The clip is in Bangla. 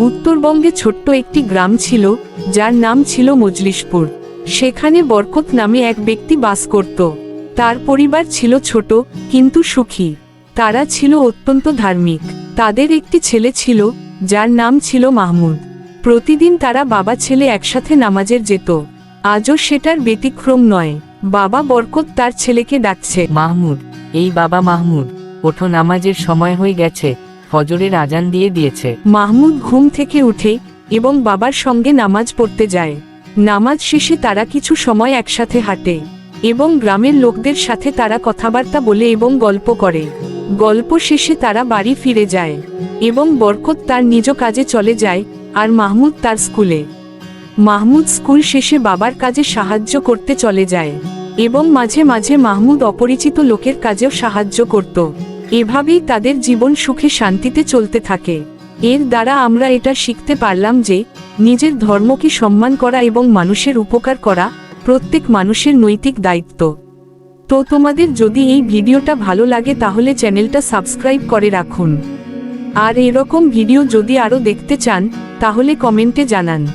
উত্তরবঙ্গে ছোট্ট একটি গ্রাম ছিল, যার নাম ছিল মজলিশপুর। সেখানে বরকত নামে এক ব্যক্তি বাস করত। তার পরিবার ছিল ছোট, কিন্তু সুখী। তারা ছিল অত্যন্ত ধার্মিক। তাদের একটি ছেলে ছিল, যার নাম ছিল মাহমুদ। প্রতিদিন তারা বাবা ছেলে একসাথে নামাজের যেত। আজও সেটার ব্যতিক্রম নয়। বাবা বরকত তার ছেলেকে ডাকছে, মাহমুদ, এই বাবা মাহমুদ, ওঠো, নামাজের সময় হয়ে গেছে। ফজরের আজান দিয়ে দিয়েছে। মাহমুদ ঘুম থেকে উঠে এবং বাবার সঙ্গে নামাজ পড়তে যায়। নামাজ শেষে তারা কিছু সময় একসাথে হাঁটে এবং গ্রামের লোকদের সাথে তারা কথাবার্তা বলে এবং গল্প করে। গল্প শেষে তারা বাড়ি ফিরে যায় এবং বরকত তার নিজ কাজে চলে যায় আর মাহমুদ তার স্কুলে। মাহমুদ স্কুল শেষে বাবার কাজে সাহায্য করতে চলে যায় এবং মাঝে মাঝে মাহমুদ অপরিচিত লোকের কাজেও সাহায্য করত। এভাবেই তাদের জীবন সুখে শান্তিতে চলতে থাকে। এর দ্বারা আমরা এটা শিখতে পারলাম যে, নিজের ধর্মকে সম্মান করা এবং মানুষের উপকার করা প্রত্যেক মানুষের নৈতিক দায়িত্ব। তো তোমাদের যদি এই ভিডিওটা ভালো লাগে তাহলে চ্যানেলটা সাবস্ক্রাইব করে রাখুন। আর এরকম ভিডিও যদি আরও দেখতে চান, তাহলে কমেন্টে জানান।